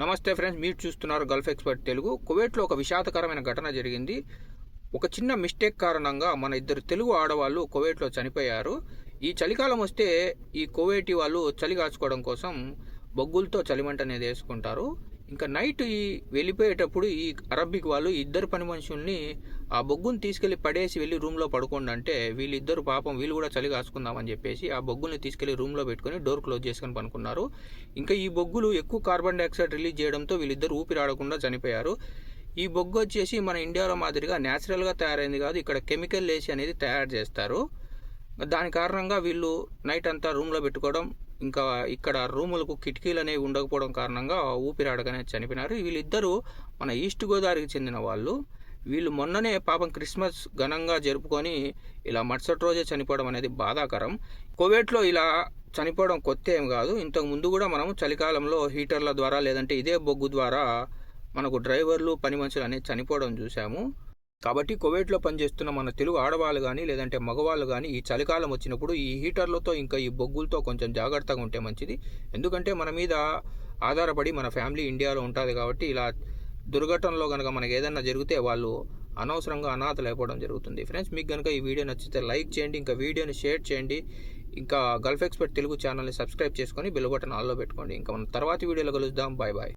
నమస్తే ఫ్రెండ్స్ మీరు చూస్తున్నారు గల్ఫ్ ఎక్స్పర్ట్ తెలుగు. కువైట్లో ఒక విషాదకరమైన ఘటన జరిగింది. ఒక చిన్న మిస్టేక్ కారణంగా మన ఇద్దరు తెలుగు ఆడవాళ్ళు కువైట్లో చనిపోయారు. ఈ చలికాలం వస్తే ఈ కువైటి వాళ్ళు చలి కాచుకోవడం కోసం బొగ్గులతో చలిమంట అనేది వేసుకుంటారు. ఇంకా నైట్ ఈ వెళ్ళిపోయేటప్పుడు ఈ అరబ్బిక్ వాళ్ళు ఇద్దరు పని మనుషుల్ని ఆ బొగ్గుని తీసుకెళ్ళి పడేసి వెళ్ళి రూమ్లో పడుకోండి అంటే వీళ్ళిద్దరు పాపం వీళ్ళు కూడా చలి కాసుకుందామని చెప్పేసి ఆ బొగ్గుని తీసుకెళ్ళి రూమ్లో పెట్టుకొని డోర్ క్లోజ్ చేసుకుని పనుకున్నారు. ఇంకా ఈ బొగ్గులు ఎక్కువ కార్బన్ డైఆక్సైడ్ రిలీజ్ చేయడంతో వీళ్ళిద్దరు ఊపిరాడకుండా చనిపోయారు. ఈ బొగ్గు వచ్చేసి మన ఇండియాలో మాదిరిగా న్యాచురల్గా తయారైంది కాదు ఇక్కడ కెమికల్ వేసి అనేది తయారు చేస్తారు. దాని కారణంగా వీళ్ళు నైట్ అంతా రూమ్లో పెట్టుకోవడం ఇంకా ఇక్కడ రూములకు కిటికీలు అనేవి ఉండకపోవడం కారణంగా ఊపిరాడగానే చనిపోయినారు. వీళ్ళిద్దరూ మన ఈస్ట్ గోదావరికి చెందిన వాళ్ళు. వీళ్ళు మొన్ననే పాపం క్రిస్మస్ ఘనంగా జరుపుకొని ఇలా మరుసటి రోజే చనిపోవడం అనేది బాధాకరం. కోవిడ్లో ఇలా చనిపోవడం కొత్త ఏం కాదు. ఇంతకు ముందు కూడా మనం చలికాలంలో హీటర్ల ద్వారా లేదంటే ఇదే బొగ్గు ద్వారా మనకు డ్రైవర్లు పని మనుషులు అనేది చనిపోవడం చూసాము కాబట్టి కువైట్లో పనిచేస్తున్న మన తెలుగు ఆడవాళ్ళు కానీ లేదంటే మగవాళ్ళు కానీ ఈ చలికాలం వచ్చినప్పుడు ఈ హీటర్లతో ఇంకా ఈ బొగ్గులతో కొంచెం జాగ్రత్తగా ఉంటే మంచిది. ఎందుకంటే మన మీద ఆధారపడి మన ఫ్యామిలీ ఇండియాలో ఉంటుంది కాబట్టి ఇలా దుర్ఘటనలో కనుక మనకి ఏదైనా జరిగితే వాళ్ళు అనవసరంగా అనాథలు అయిపోవడం జరుగుతుంది. ఫ్రెండ్స్ మీకు కనుక ఈ వీడియో నచ్చితే లైక్ చేయండి ఇంకా వీడియోని షేర్ చేయండి. ఇంకా గల్ఫ్ ఎక్స్పర్ట్ తెలుగు ఛానల్ని సబ్స్క్రైబ్ చేసుకొని బెల్ బటన్ ఆల్లో పెట్టుకోండి. ఇంకా మనం తర్వాతి వీడియోలో కలుద్దాం. Bye bye